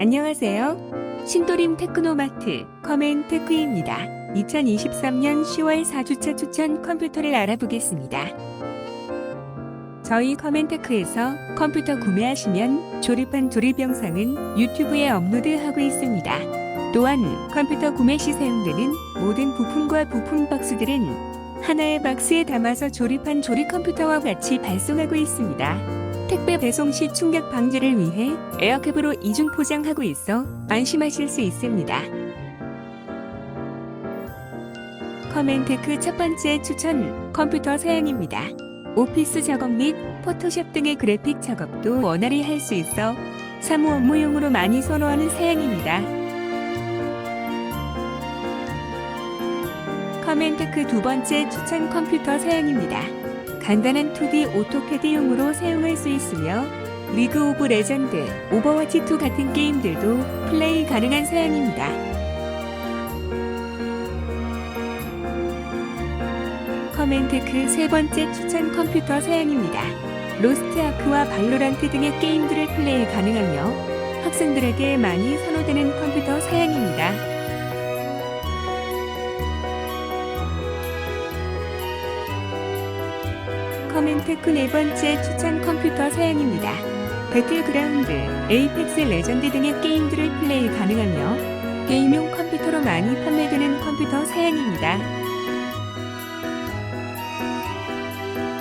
안녕하세요. 신도림 테크노마트 커맨 테크입니다. 2023년 10월 4주차 추천 컴퓨터를 알아보겠습니다. 저희 커맨테크에서 컴퓨터 구매하시면 조립한 조립 영상은 유튜브에 업로드하고 있습니다. 또한 컴퓨터 구매 시 사용되는 모든 부품과 부품 박스들은 하나의 박스에 담아서 조립한 조립 컴퓨터와 같이 발송하고 있습니다. 택배 배송 시 충격 방지를 위해 에어캡으로 이중 포장하고 있어 안심하실 수 있습니다. 커맨테크 첫 번째 추천 컴퓨터 사양입니다. 오피스 작업 및 포토샵 등의 그래픽 작업도 원활히 할 수 있어 사무 업무용으로 많이 선호하는 사양입니다. 커맨테크 두 번째 추천 컴퓨터 사양입니다. 간단한 2D 오토캐드용으로 사용할 수 있으며 리그 오브 레전드, 오버워치2 같은 게임들도 플레이 가능한 사양입니다. 커맨테크 세 번째 추천 컴퓨터 사양입니다. 로스트 아크와 발로란트 등의 게임들을 플레이 가능하며 학생들에게 많이 선호되는 컴퓨터 사양입니다. 커맨테크 네 번째 추천 컴퓨터 사양입니다. 배틀그라운드, 에이펙스 레전드 등의 게임들을 플레이 가능하며 게임용 컴퓨터로 많이 판매되는 컴퓨터 사양입니다.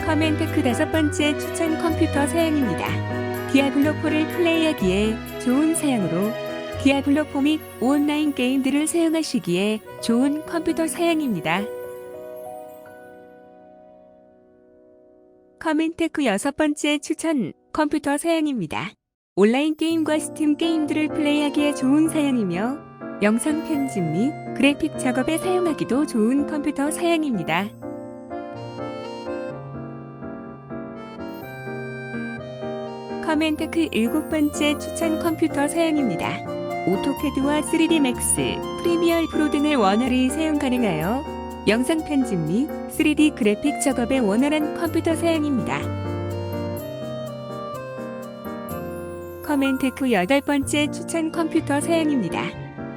커맨테크 다섯 번째 추천 컴퓨터 사양입니다. 디아블로4를 플레이하기에 좋은 사양으로 디아블로4 및 온라인 게임들을 사용하시기에 좋은 컴퓨터 사양입니다. 커맨테크 여섯 번째 추천 컴퓨터 사양입니다. 온라인 게임과 스팀 게임들을 플레이하기에 좋은 사양이며 영상 편집 및 그래픽 작업에 사용하기도 좋은 컴퓨터 사양입니다. 커맨테크 일곱 번째 추천 컴퓨터 사양입니다. 오토캐드와 3D 맥스, 프리미어 프로 등을 원활히 사용 가능하여 영상 편집 및 3D 그래픽 작업에 원활한 컴퓨터 사양입니다. 커맨테크 여덟 번째 추천 컴퓨터 사양입니다.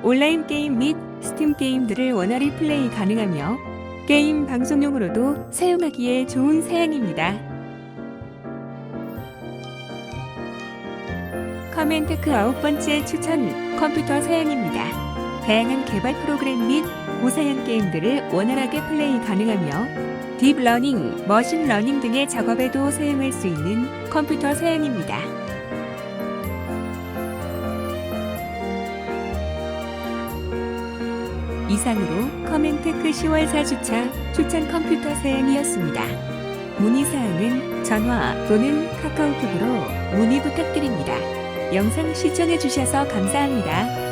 온라인 게임 및 스팀 게임들을 원활히 플레이 가능하며 게임 방송용으로도 사용하기에 좋은 사양입니다. 커맨테크 아홉 번째 추천 컴퓨터 사양입니다. 다양한 개발 프로그램 및 고사양 게임들을 원활하게 플레이 가능하며 딥러닝, 머신러닝 등의 작업에도 사용할 수 있는 컴퓨터 사양입니다. 이상으로 커맨테크 10월 4주차 추천 컴퓨터 사양이었습니다. 문의사항은 전화 또는 카카오톡으로 문의 부탁드립니다. 영상 시청해주셔서 감사합니다.